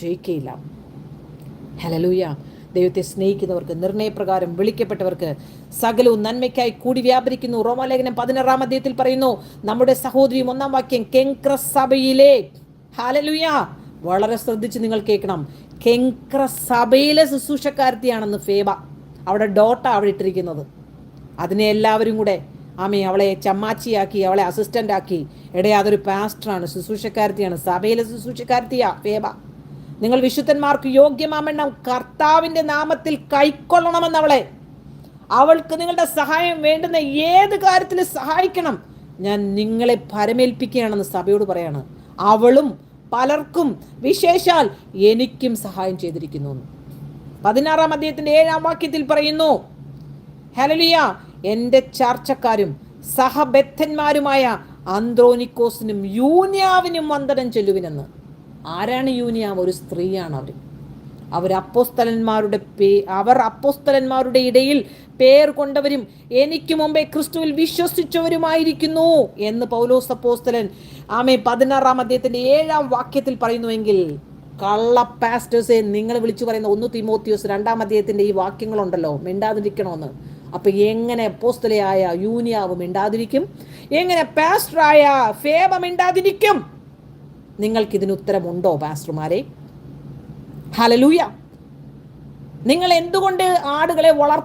ജയിക്കയില്ല. ഹലലൂയ ദൈവത്തെ സ്നേഹിക്കുന്നവർക്ക് നിർണയപ്രകാരം വിളിക്കപ്പെട്ടവർക്ക് സകലവും നന്മയ്ക്കായി കൂടി വ്യാപരിക്കുന്നു. റോമാലേഖനം പതിനാറാം അധ്യായത്തിൽ പറയുന്നു നമ്മുടെ സഹോദരി ഒന്നാം വാക്യം കെങ്ക്ര സഭയിലെ ഹലലുയ വളരെ ശ്രദ്ധിച്ച് നിങ്ങൾ കേൾക്കണം. കെങ്ക്ര സഭയിലെ ശുശ്രൂഷക്കാരത്തിയാണെന്ന് ഫേബ അവിടെ ഡോട്ട അവിടെ ഇട്ടിരിക്കുന്നത്. അതിനെ എല്ലാവരും കൂടെ ആമേ അവളെ ചമ്മാച്ചിയാക്കി അവളെ അസിസ്റ്റന്റ് ആക്കി. എടേ അതൊരു പാസ്റ്ററാണ് ശുശ്രൂഷക്കാരത്തിയാണ്. സഭയിലെ ശുശ്രൂഷക്കാരത്തിയാ ഫേബ. നിങ്ങൾ വിശുദ്ധന്മാർക്ക് യോഗ്യമാമെണ്ണം കർത്താവിന്റെ നാമത്തിൽ കൈക്കൊള്ളണമെന്ന് അവളെ. അവൾക്ക് നിങ്ങളുടെ സഹായം വേണ്ടുന്ന ഏത് കാര്യത്തിൽ സഹായിക്കണം? ഞാൻ നിങ്ങളെ പരമേൽപ്പിക്കുകയാണെന്ന് സഭയോട് പറയാണ്. അവളും പലർക്കും വിശേഷാൽ എനിക്കും സഹായം ചെയ്തിരിക്കുന്നു. പതിനാറാം അദ്ദേഹത്തിന്റെ ഏഴാം വാക്യത്തിൽ പറയുന്നു ഹലലിയ എന്റെ ചർച്ചക്കാരും സഹബദ്ധന്മാരുമായ അന്ത്രോനിക്കോസിനും യൂനിയാവിനും വന്ദനം ചെല്ലുവിനെന്ന് ആരാണ് യൂനിയാം? ഒരു സ്ത്രീയാണ് അവർ അവർ അപ്പോസ്തലന്മാരുടെ പേ അവർ അപ്പോസ്തലന്മാരുടെ ഇടയിൽ പേർ കൊണ്ടവരും എനിക്ക് മുമ്പേ ക്രിസ്തുവിൽ വിശ്വസിച്ചവരുമായിരിക്കുന്നു എന്ന് പൗലോസ് അപ്പോസ്തലൻ ആമേ പതിനാറാം അദ്ദേഹത്തിന്റെ ഏഴാം വാക്യത്തിൽ പറയുന്നുവെങ്കിൽ കള്ള പാസ്റ്റേഴ്സെ നിങ്ങൾ വിളിച്ചു പറയുന്ന ഒന്ന് തിമോത്തിയോസ് രണ്ടാം അദ്ദേഹത്തിന്റെ ഈ വാക്യങ്ങളുണ്ടല്ലോ മിണ്ടാതിരിക്കണമെന്ന്. അപ്പോൾ എങ്ങനെ പോസ്തലയായ യൂനിയാവ് മിണ്ടാതിരിക്കും? എങ്ങനെ പാസ്റ്ററായ ഫേബ മിണ്ടാതിരിക്കും? നിങ്ങൾക്കിതിന് ഉത്തരമുണ്ടോ പാസ്റ്റർമാരെ? ഹലലൂയ നിങ്ങൾ എന്തുകൊണ്ട് ആടുകളെ വളർത്ത